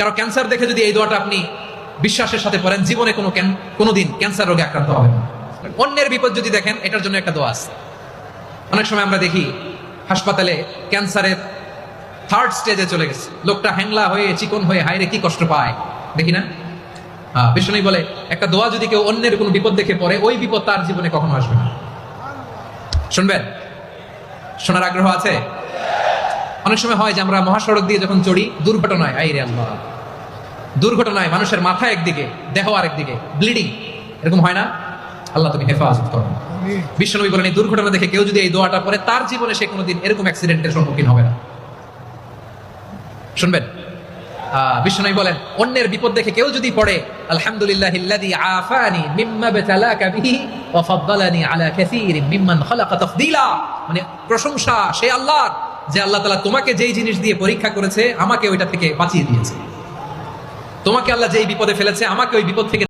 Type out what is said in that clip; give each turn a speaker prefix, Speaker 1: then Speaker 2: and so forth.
Speaker 1: কারও ক্যান্সার দেখে যদি এই দোয়াটা আপনি বিশ্বাসের সাথে পড়েন, জীবনে কোনো কোনোদিন ক্যান্সার রোগে আক্রান্ত হবেন না। অন্যের বিপদ যদি দেখেন, এটার জন্য একটা দোয়া আছে। অনেক সময় আমরা দেখি, হাসপাতালে ক্যান্সারের থার্ড স্টেজে চলে গেছে। লোকটা হ্যাংলা হয়ে, চিকন হয়ে হাইরে কি কষ্ট পায়। দেখি না? বিষ্ণু বলে, একটা দোয়া যদি কেউ অন্যের কোনো বিপদ দেখে পড়ে, ওই বিপদ তার জীবনে কখনো আসবে না। শুনবেন? শোনার আগ্রহ আছে? অনেক সময় হয় যে আমরা মহাসড়ক দিয়ে যখন চড়ি দুর্ঘটনায় আই রে আল্লাহ। দুর্ঘটনায় মানুষের মাথা একদিকে দেহ আরেকদিকে ব্লিডিং এরকম হয় না? আল্লাহ তুমি হেফাজত করো বিশ্বনবী বলেন এই দুর্ঘটনা দেখে কেউ যদি এই দোয়াটা পড়ে তার জীবনে সে কোনোদিন এরকম অ্যাক্সিডেন্টের সম্মুখীন হবে না। শুনবেন? বিশ্বনবী বলেন অন্যের বিপদ দেখে কেউ যদি পড়ে আলহামদুলিল্লাহ ইল্লাযী আফানি মিম্মা বিতালাকা বিহি ওয়া ফাদ্দালানি আলা কাসীরিন মিম্মান খালাকা তাফদীলা। মানে প্রশংসা সে আল্লাহর। যে আল্লাহ তালা তোমাকে যেই জিনিস দিয়ে পরীক্ষা করেছে, আমাকে ওইটা থেকে বাঁচিয়ে দিয়েছে। তোমাকে আল্লাহ যেই বিপদে ফেলেছে, আমাকে ওই বিপদ থেকে